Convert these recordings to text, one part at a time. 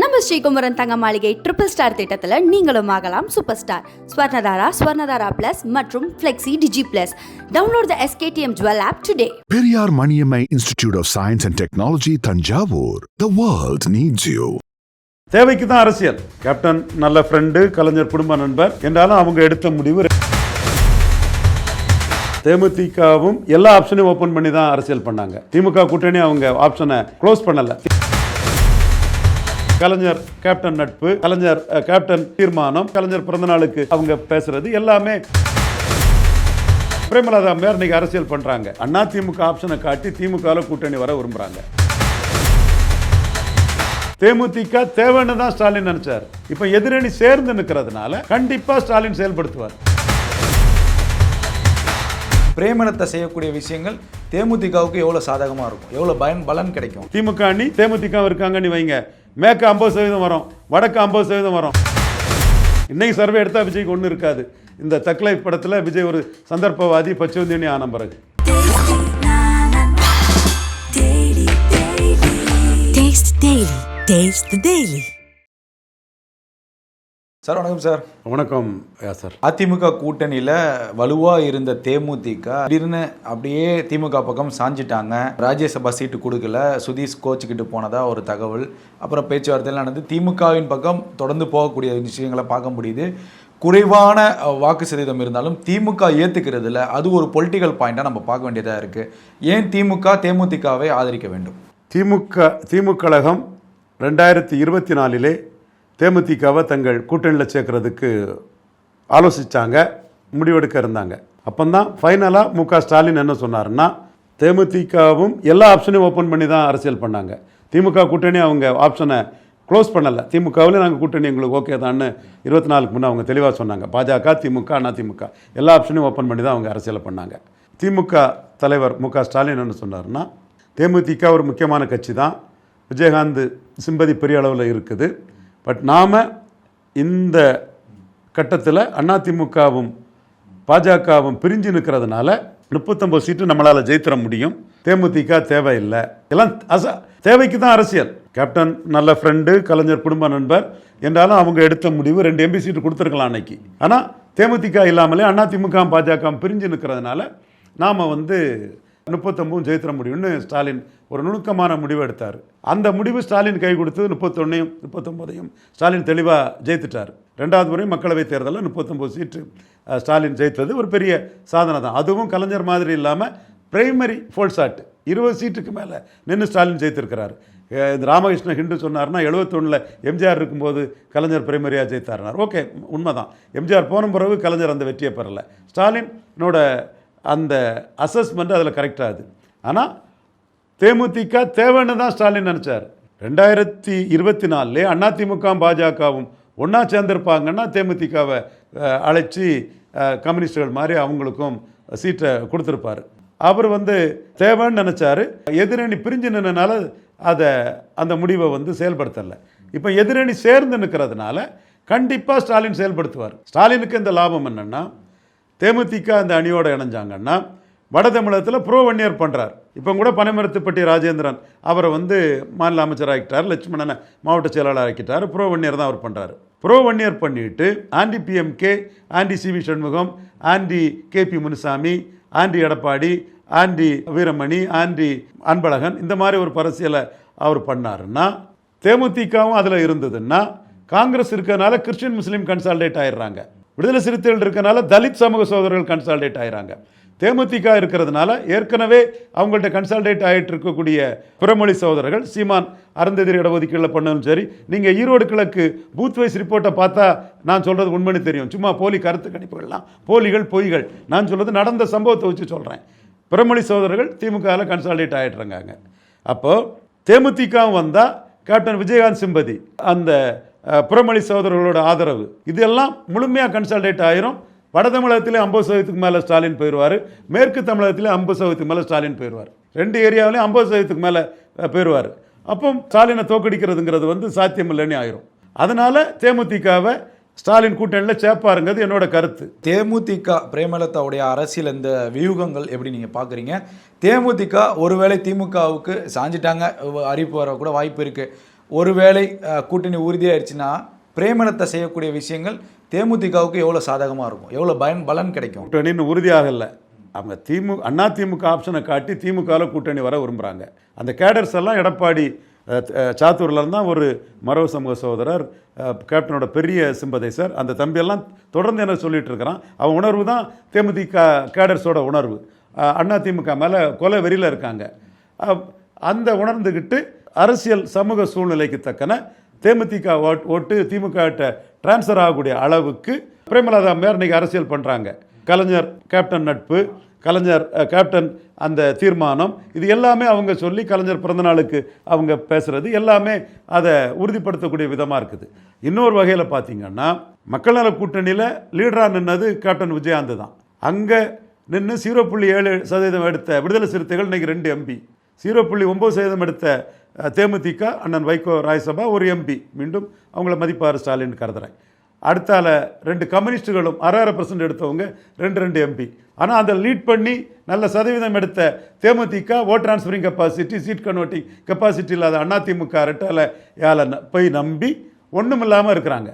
நம்ம ஸ்ரீகுமரன் தங்க மாளிகை ட்ரிபிள் ஸ்டார் திட்டத்தில் நீங்களும் ஆகலாம் super star Swarnadhara Swarnadhara plus மற்றும் flexi digi plus download the SKTM jewel app today Periyar Maniammai Institute of Science and Technology, Tanjavur. The world needs you. தேவைக்கு தான் அரசியல். கேப்டன் நல்ல ஃப்ரெண்டு கலைஞர் குடும்ப நண்பர். என்றாலும் அவங்க எடுத்த முடிவு தேமுதிகவும் எல்லா ஆப்ஷனையும் ஓபன் பண்ணி தான் அரசியல் பண்ணாங்க. திமுக கூட்டணி அவங்க ஆப்ஷனை க்ளோஸ் பண்ணல. கலைஞர் கேப்டன் நட்பு கலைஞர் கேப்டன் தீர்மானம் கலைஞர் பிறந்த நாளுக்கு அவங்க பேசுறது எல்லாமே பிரேமலதா அம்மையார் இன்னைக்கு அரசியல் பண்றாங்க. அண்ணா திமுக ஆப்ஷனை காட்டி திமுக கூட்டணி வர விரும்புறாங்க. தேமுதிக தேவைன்னு தான் ஸ்டாலின் நினைச்சார். இப்ப எதிரணி சேர்ந்து நிற்கிறதுனால கண்டிப்பா ஸ்டாலின் செயல்படுத்துவார். பிரேமலத்தை செய்யக்கூடிய விஷயங்கள் தேமுதிகவுக்கு எவ்வளோ சாதகமாக இருக்கும்? எவ்வளோ பயன் பலன் கிடைக்கும்? திமுக அணி தேமுதிக இருக்காங்க நீ வைங்க. மேற்கு ஐம்பது சதவீதம் வரும் வடக்கு ஐம்பது சதவீதம் வரும். இன்னைக்கு சர்வே எடுத்தால் விஜய்க்கு ஒன்றும் இருக்காது. இந்த தக்லை படத்தில் விஜய் ஒரு சந்தர்ப்பவாதி பச்சவந்தினி ஆன பிறகு. Taste Daily. சார் வணக்கம் சார். வணக்கம் யா சார். அதிமுக கூட்டணியில் வலுவாக இருந்த தேமுதிக திடீர்னு அப்படியே திமுக பக்கம் சாஞ்சிட்டாங்க. ராஜ்யசபா சீட்டு கொடுக்கல. சுதீஷ் கோச்சுக்கிட்டு போனதா ஒரு தகவல். அப்புறம் பேச்சுவார்த்தையில் நடந்து திமுகவின் பக்கம் தொடர்ந்து போகக்கூடிய விஷயங்களை பார்க்க முடியுது. குறைவான வாக்கு சதவீதம் இருந்தாலும் திமுக ஏற்றுக்கிறதுல அது ஒரு பொலிட்டிக்கல் பாயிண்டாக நம்ம பார்க்க வேண்டியதாக இருக்குது ஏன் திமுக தேமுதிகவை ஆதரிக்க வேண்டும்? திமுக திமுக கழகம் ரெண்டாயிரத்தி இருபத்தி நாலிலே தேமுதிகவை தங்கள் கூட்டணியில் சேர்க்கறதுக்கு ஆலோசித்தாங்க முடிவெடுக்க இருந்தாங்க. அப்போந்தான் ஃபைனலாக மு க ஸ்டாலின் என்ன சொன்னாருன்னா தேமுதிகவும் எல்லா ஆப்ஷனையும் ஓப்பன் பண்ணி தான் அரசியல் பண்ணாங்க. திமுக கூட்டணி அவங்க ஆப்ஷனை க்ளோஸ் பண்ணலை. திமுகவில் நாங்கள் கூட்டணி எங்களுக்கு ஓகே தான்னு இருபத்தி நாலுக்கு முன்னே அவங்க தெளிவாக சொன்னாங்க. பாஜக திமுக அதிமுக எல்லா ஆப்ஷனையும் ஓப்பன் பண்ணி தான் அவங்க அரசியலை பண்ணாங்க. திமுக தலைவர் மு க ஸ்டாலின் என்ன சொன்னார்னா தேமுதிக ஒரு முக்கியமான கட்சி தான் விஜயகாந்த் சிம்பதி பெரிய அளவில் இருக்குது. பட் நாம் இந்த கட்டத்தில் அதிமுகவும் பாஜகவும் பிரிஞ்சு நிற்கிறதுனால முப்பத்தொம்பது சீட்டு நம்மளால் ஜெயித்திட முடியும். தேமுதிக தேவையில்லை. எல்லாம் அச தேவைக்கு தான் அரசியல். கேப்டன் நல்ல ஃப்ரெண்டு கலைஞர் குடும்ப நண்பர். என்றாலும் அவங்க எடுத்த முடிவு ரெண்டு எம்பி சீட்டு கொடுத்துருக்கலாம் அன்னைக்கு. ஆனால் தேமுதிக இல்லாமலே அதிமுக பாஜக பிரிஞ்சு நிற்கிறதுனால நாம் வந்து முப்பத்தொம்பதும் ஜெயித்திர முடியும்னு ஸ்டாலின் ஒரு நுணுக்கமான முடிவு எடுத்தார். அந்த முடிவு ஸ்டாலின் கை கொடுத்து முப்பத்தொன்னையும் முப்பத்தொம்போதையும் ஸ்டாலின் தெளிவாக ஜெயித்துட்டார். ரெண்டாவது முறை மக்களவைத் தேர்தலில் முப்பத்தொம்போது சீட்டு ஸ்டாலின் ஜெயித்தது ஒரு பெரிய சாதனை தான். அதுவும் கலைஞர் மாதிரி இல்லாமல் பிரைமரி ஃபோல்சாட் இருபது சீட்டுக்கு மேலே நின்று ஸ்டாலின் ஜெயித்திருக்கிறார். இந்த ராமகிருஷ்ண ஹிண்டு சொன்னார்னா எழுபத்தொன்னில் எம்ஜிஆர் இருக்கும்போது கலைஞர் பிரைமரியாக ஜெயித்தாருனார் ஓகே உண்மைதான். எம்ஜிஆர் போன பிறகு கலைஞர் அந்த வெற்றியை பெறலை. ஸ்டாலினோட அந்த அசஸ்மெண்ட் அதில் கரெக்டாகுது ஆனால் தேமுதிக தேவைன்னு தான் ஸ்டாலின் நினச்சார். ரெண்டாயிரத்தி இருபத்தி நாலுலே அதிமுக பாஜகவும் ஒன்றா சேர்ந்துருப்பாங்கன்னா தேமுதிகவை அழைச்சி கம்யூனிஸ்டுகள் மாதிரி அவங்களுக்கும் சீட்டை கொடுத்துருப்பாரு. அவர் வந்து தேவைன்னு நினச்சாரு. எதிரணி பிரிஞ்சு நின்றனால அதை அந்த முடிவை வந்து செயல்படுத்தலை. இப்போ எதிரணி சேர்ந்து நிற்கிறதுனால கண்டிப்பாக ஸ்டாலின் செயல்படுத்துவார். ஸ்டாலினுக்கு இந்த லாபம் என்னென்னா தேமுதிக அந்த அணியோடு இணைஞ்சாங்கன்னா வட தமிழகத்தில் ப்ரோ வன்னியர் பண்ணுறார் இப்போ கூட பனைமரத்துப்பட்டி ராஜேந்திரன் அவரை வந்து மாநில அமைச்சர் ஆக்கிட்டார் லட்சுமணனை மாவட்ட செயலாளர் ஆக்கிட்டார் ப்ரோ வன்னியர் தான் அவர் பண்ணுறாரு ப்ரோ வன்னியர் பண்ணிட்டு anti PMK anti CV Shanmugam anti KP Munusamy anti Edappadi anti Veeramani anti Anbazhagan இந்த மாதிரி ஒரு பரசியலை அவர் பண்ணாருன்னா தேமுதிகவும் அதில் இருந்ததுன்னா காங்கிரஸ் இருக்கிறதுனால கிறிஸ்டின் முஸ்லீம் கன்சால்டேட் ஆயிடுறாங்க. விடுதலை சிறுத்தைகள் இருக்கறனால தலித் சமூக சோதரர்கள் கன்சால்டேட் ஆகிறாங்க தேமுதிக இருக்கிறதுனால ஏற்கனவே அவங்கள்ட்ட கன்சால்டேட் ஆகிட்டு இருக்கக்கூடிய பிறமொழி சோதரர்கள் சீமான் அருந்ததிரி இடஒதுக்கீடில் பண்ணாலும் சரி நீங்கள் ஈரோடு கிழக்கு பூத் வைஸ் ரிப்போர்ட்டை பார்த்தா நான் சொல்கிறது உண்மைன்னு தெரியும். சும்மா போலி கருத்து கணிப்புகள்லாம் போலிகள் பொய்கள். நான் சொல்கிறது நடந்த சம்பவத்தை வச்சு சொல்கிறேன் பிறமொழி சோதரர்கள் திமுகவில் கன்சால்டேட் ஆகிட்டுருங்காங்க அப்போது தேமுதிகவும் வந்தால் கேப்டன் விஜயகாந்த் சிம்பதி அந்த புறமொழி சகோதரர்களோட ஆதரவு. இதெல்லாம் முழுமையாக கன்சல்டேட் ஆயிரும். வட தமிழகத்திலே ஐம்பது சதவீதத்துக்கு மேலே ஸ்டாலின் போயிடுவார் மேற்கு தமிழகத்திலே ஐம்பது சதவீதத்துக்கு மேலே ஸ்டாலின் போயிடுவார் ரெண்டு ஏரியாவிலையும் ஐம்பது சதவீதத்துக்கு மேலே போயிடுவார் அப்போ ஸ்டாலினை தோக்கடிக்கிறதுங்கிறது வந்து சாத்தியம் இல்லைன்னு ஆயிரும். அதனால தேமுதிகவை ஸ்டாலின் கூட்டணியில் சேப்பாருங்கிறது என்னோட கருத்து. தேமுதிக பிரேமலதாவுடைய அரசியல் இந்த வியூகங்கள் எப்படி நீங்கள் பார்க்குறீங்க தேமுதிக ஒருவேளை திமுகவுக்கு சாஞ்சிட்டாங்க அறிவிப்பு வர கூட வாய்ப்பு இருக்குது ஒருவேளை கூட்டணி உறுதியாயிருச்சுன்னா பிரேமலத்தை செய்யக்கூடிய விஷயங்கள் தேமுதிகவுக்கு எவ்வளோ சாதகமாக இருக்கும்? எவ்வளோ பயன் பலன் கிடைக்கும்? கூட்டணின்னு உறுதியாகலை. அவங்க திமு அண்ணா திமுக ஆப்ஷனை காட்டி திமுகவில் கூட்டணி வர விரும்புகிறாங்க அந்த கேடர்ஸ் எல்லாம் எடப்பாடி சாத்தூரில் தான் ஒரு மரபு சமூக சகோதரர் கேப்டனோட பெரிய சிம்பதை சார் அந்த தம்பியெல்லாம் தொடர்ந்து என்ன சொல்லிட்டு இருக்கிறான் அவன் உணர்வு தான் தேமுதிக கேடர்ஸோட உணர்வு. அண்ணா திமுக மேலே கொலை வெறியில் இருக்காங்க. அந்த உணர்ந்துக்கிட்டு அரசியல் சமூக சூழ்நிலைக்கு தக்கன தேமுதிக ஓட்டு திமுக டிரான்ஸ்ஃபர் ஆகக்கூடிய அளவுக்கு பிரேமலதா மேயர் இன்னைக்கு அரசியல் பண்ணுறாங்க கலைஞர் கேப்டன் நட்பு கலைஞர் கேப்டன் அந்த தீர்மானம் இது எல்லாமே அவங்க சொல்லி கலைஞர் பிறந்தநாளுக்கு அவங்க பேசுகிறது எல்லாமே அதை உறுதிப்படுத்தக்கூடிய விதமாக இருக்குது. இன்னொரு வகையில் பார்த்தீங்கன்னா மக்கள் நல கூட்டணியில் லீடராக நின்னது கேப்டன் விஜயகாந்த் தான். அங்கே நின்று ஜீரோ புள்ளி ஏழு சதவீதம் எடுத்த விடுதலை சிறுத்தைகள் இன்றைக்கி ரெண்டு எம்பி ஜீரோ புள்ளி ஒம்பது சதவீதம் எடுத்த தேமுதிக அண்ணன் வைகோ ராயசபா ஒரு எம்பி மீண்டும் அவங்கள மதிப்பார் ஸ்டாலின் கருதுறேன். அடுத்தால ரெண்டு கம்யூனிஸ்டுகளும் அரை அரை பர்சன்ட் எடுத்தவங்க ரெண்டு ரெண்டு எம்பி ஆனால் அதை லீட் பண்ணி நல்ல சதவீதம் எடுத்த DMDK vote transferring capacity seat converting capacity இல்லாத அதிமுக ரெட்டால யால ந- போய் நம்பி ஒன்றும் இல்லாமல் இருக்கிறாங்க.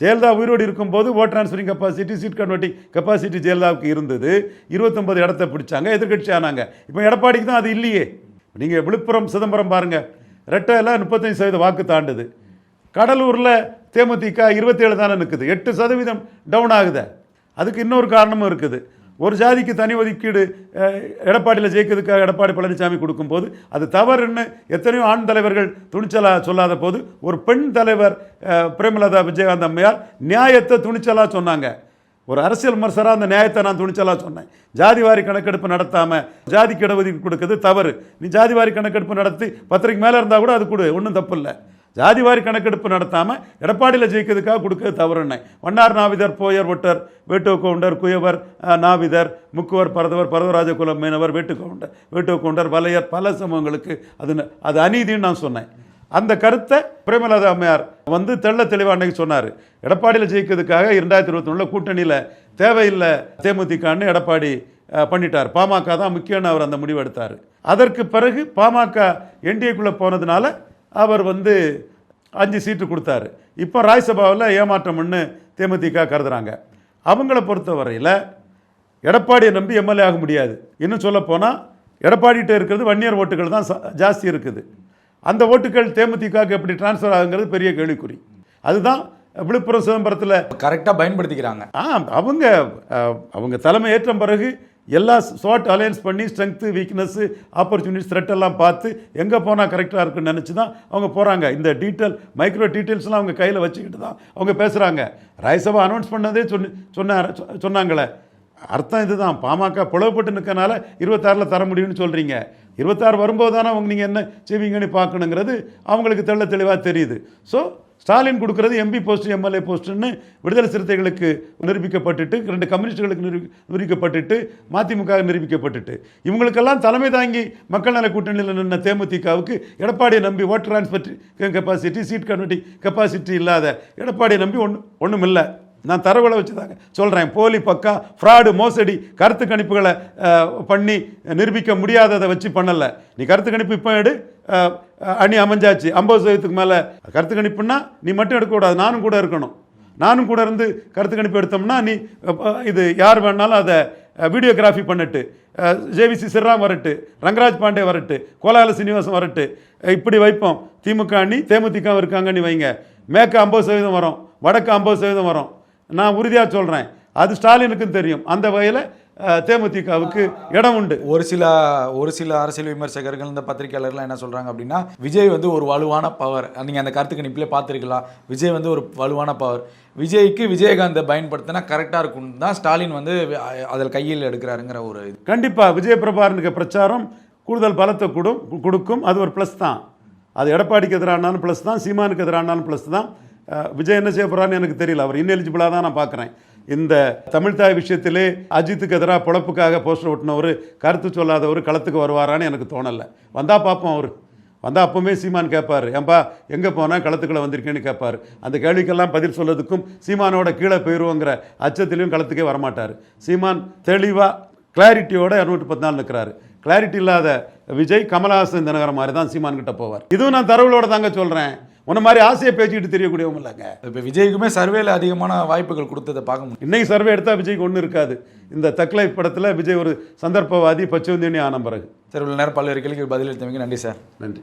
ஜெயலலிதா உயிரோடு இருக்கும்போது vote transferring capacity seat converting capacity ஜெயலலிதாவுக்கு இருந்தது. இருபத்தொம்பது இடத்த பிடிச்சாங்க எதிர்கட்சி ஆனாங்க. இப்போ எடப்பாடிக்கு தான் அது இல்லையே. நீங்கள் விழுப்புரம் சிதம்பரம் பாருங்கள் ரெட்டையில் முப்பத்தஞ்சு சதவீத வாக்கு தாண்டுது. கடலூரில் தேமுதிக இருபத்தேழு தானே நிற்குது எட்டு சதவீதம் டவுன் ஆகுது. அதுக்கு இன்னொரு காரணமும் இருக்குது. ஒரு ஜாதிக்கு தனி ஒதுக்கீடு எடப்பாடியில் ஜெயிக்கிறதுக்காக எடப்பாடி பழனிசாமி கொடுக்கும்போது அது தவறுன்னு எத்தனையோ ஆண் தலைவர்கள் துணிச்சலாக சொல்லாத போது ஒரு பெண் தலைவர் பிரேமலதா விஜயகாந்த் அம்மையார் நியாயத்தை துணிச்சலாக சொன்னாங்க. ஒரு அரசியல் விமர்சராக அந்த நியாயத்தை நான் துணிச்சலாக சொன்னேன். ஜாதிவாரி கணக்கெடுப்பு நடத்தாமல் ஜாதிக்கு இடஒதுக்கீடு கொடுக்குறது தவறு. நீ ஜாதிவாரி கணக்கெடுப்பு நடத்தி பத்திரிக்கை மேலே இருந்தால் கூட அது கொடு ஒன்றும் தப்பு இல்லை ஜாதிவாரி கணக்கெடுப்பு நடத்தாமல் எடப்பாடியில் ஜெயிக்கிறதுக்காக கொடுக்கிறது தவறுன்னு. வண்ணார் நாவிதர் போயர் ஒட்டர் வேட்டுவ கவுண்டர் குயவர் நாவிதர் முக்குவர் பரதவர் பரதராஜ குலம் மீனவர் வேட்டு கவுண்டர். வேட்டுவ கவுண்டர் வலையர் பல சமூகங்களுக்கு அது அது அநீதின்னு நான் சொன்னேன். அந்த கருத்தை பிரேமலதா அம்மையார் வந்து தெள்ள தெளிவாக அன்னைக்கு சொன்னார். எடப்பாடியில் ஜெயிக்கிறதுக்காக இரண்டாயிரத்தி இருபத்தி கூட்டணியில் தேவையில்லை தேமுதிகன்னு எடப்பாடி பண்ணிட்டார். பாமக தான் முக்கியம்னு அவர் அந்த முடிவு எடுத்தார். அதற்கு பிறகு பாமக என்டிஏக்குள்ளே போனதுனால அவர் வந்து அஞ்சு சீட்டு கொடுத்தாரு. இப்போ ராஜ்சபாவில் ஏமாற்றம்னு தேமுதிக கருதுறாங்க. அவங்கள பொறுத்தவரையில் எடப்பாடியை நம்பி எம்எல்ஏ ஆக முடியாது. இன்னும் சொல்லப்போனால் எடப்பாடிகிட்ட இருக்கிறது வன்னியர் ஓட்டுகள் தான் ஜாஸ்தி இருக்குது. அந்த ஓட்டுகள் தேமுதிகவுக்கு எப்படி டிரான்ஸ்ஃபர் ஆகுங்கிறது பெரிய கேள்விக்குறி. அதுதான் விழுப்புரம் சிதம்பரத்தில் கரெக்டாக பயன்படுத்திக்கிறாங்க. ஆ அவங்க அவங்க தலைமை ஏற்ற பிறகு எல்லா ஸ்வாட் அலையன்ஸ் பண்ணி ஸ்ட்ரென்த்து வீக்னஸ்ஸு ஆப்பர்ச்சுனிட்டிஸ் த்ரெட் எல்லாம் பார்த்து எங்கே போனால் கரெக்டாக இருக்குன்னு நினச்சி தான் அவங்க போகிறாங்க இந்த டீட்டெயில் மைக்ரோ டீட்டெயில்ஸ்லாம் அவங்க கையில் வச்சுக்கிட்டு தான் அவங்க பேசுகிறாங்க ராஜ்சபா அனௌன்ஸ் பண்ணதே சொன்னு சொன்னார் சொன்னாங்களே. அர்த்தம் இதுதான். பாமக பிளவுபட்டு நிற்கனால இருபத்தாறில் தர முடியும்னு சொல்கிறீங்க இருபத்தாறு வரும்போது தானே அவங்க நீங்கள் என்ன செய்வீங்கன்னு பார்க்கணுங்கிறது அவங்களுக்கு தெள்ள தெளிவாக தெரியுது. ஸோ ஸ்டாலின் கொடுக்கறது எம்பி போஸ்ட் எம்எல்ஏ போஸ்ட்டுன்னு விடுதலை சிறுத்தைகளுக்கு நிரூபிக்கப்பட்டுட்டு ரெண்டு கம்யூனிஸ்டுகளுக்கு நிரூபி நிரூபிக்கப்பட்டுட்டு மதிமுக நிரூபிக்கப்பட்டுட்டு. இவங்களுக்கெல்லாம் தலைமை தாங்கி மக்கள் நல கூட்டணியில் நின்ன தேமுதிகவுக்கு எடப்பாடியை நம்பி vote transfer capacity seat converting capacity இல்லாத எடப்பாடியை நம்பி ஒன்று ஒன்றும் இல்லை நான் தரவுகளை வச்சு தாங்க சொல்கிறேன் போலி பக்கா ஃப்ராடு மோசடி கருத்து கணிப்புகளை பண்ணி நிரூபிக்க முடியாததை வச்சு பண்ணலை. நீ கருத்து கணிப்பு இப்போ எடு. அணி அமைஞ்சாச்சு. ஐம்பது சதவீதத்துக்கு மேலே கருத்து கணிப்புன்னா நீ மட்டும் எடுக்கக்கூடாது. நானும் கூட இருக்கணும். நானும் கூட இருந்து கருத்து கணிப்பு எடுத்தோம்னா நீ இது யார் வேணாலும் அதை வீடியோகிராஃபி பண்ணிட்டு ஜேவிசி சிறாம் வரட்டு ரங்கராஜ் பாண்டே வரட்டு கோலால சீனிவாசன் வரட்டு இப்படி வைப்போம். திமுக அணி தேமுதிக இருக்காங்கன்னு வைங்க. மேற்கு ஐம்பது சதவீதம் வரும். வடக்கு ஐம்பது சதவீதம் வரும். நான் உறுதியாக சொல்கிறேன் அது ஸ்டாலினுக்கும் தெரியும். அந்த வகையில் தேமுதிகவுக்கு இடம் உண்டு. ஒரு சில ஒரு சில அரசியல் விமர்சகர்கள் இந்த பத்திரிகையாளர்லாம் என்ன சொல்றாங்க அப்படின்னா விஜய் வந்து ஒரு வலுவான பவர் நீங்க அந்த கருத்து கணிப்பிலே பார்த்துருக்கலாம். விஜய் வந்து ஒரு வலுவான பவர் விஜய்க்கு விஜயகாந்தை பயன்படுத்தினா கரெக்டாக இருக்கும் தான் ஸ்டாலின் வந்து அதில் கையில் எடுக்கிறாருங்கிற ஒரு இது. கண்டிப்பாக விஜய் பிரபாரனுக்கு பிரச்சாரம் கூடுதல் பலத்தை கொடும் கொடுக்கும். அது ஒரு ப்ளஸ் தான். அது எடப்பாடிக்கு எதிரானாலும் ப்ளஸ் தான் சீமானுக்கு எதிரானாலும் ப்ளஸ் தான். விஜய் என்ன செய்ய போகிறான்னு எனக்கு தெரியல. அவர் இன்எலிஜிபிளாக தான் நான் பார்க்குறேன் இந்த தமிழ்தாய் விஷயத்திலே அஜித்துக்கு எதிராக பொழப்புக்காக போஸ்டர் ஒட்டினவர் கருத்து சொல்லாதவர் களத்துக்கு வருவாரான்னு எனக்கு தோணலை. வந்தால் பார்ப்போம் அவர். வந்தால் அப்போவுமே சீமான் கேட்பார் ஏன்பா எங்கே போனால் களத்துக்குள்ளே வந்திருக்கேன்னு கேட்பார் அந்த கேள்விக்கெல்லாம் பதில் சொல்லதுக்கும் சீமானோட கீழே போயிடுவோங்கிற அச்சத்திலையும் களத்துக்கே வரமாட்டார். சீமான் தெளிவாக கிளாரிட்டியோட இரநூற்றி பத்து நாள் நிற்கிறாரு கிளாரிட்டி இல்லாத விஜய் கமலஹாசன் தினகரன் மாதிரி தான் சீமான் கிட்ட போவார். இதுவும் நான் தரவுகளோட தாங்க சொல்கிறேன் உன்ன மாதிரி ஆசையை பேசிக்கிட்டு தெரியக்கூடியவங்க இல்லைங்க. இப்போ விஜய்க்குமே சர்வேல அதிகமான வாய்ப்புகள் கொடுத்ததை பார்க்க முடியும். இன்னைக்கு சர்வே எடுத்தால் விஜய்க்கு ஒன்றும் இருக்காது. இந்த தக்லை படத்தில் விஜய் ஒரு சந்தர்ப்பவாதி பச்சுவந்தினி ஆன பிறகு. சரி இவ்வளவு நேரம் பல்வேறு கேள்விக்கு பதிலளித்தவங்க நன்றி சார். நன்றி.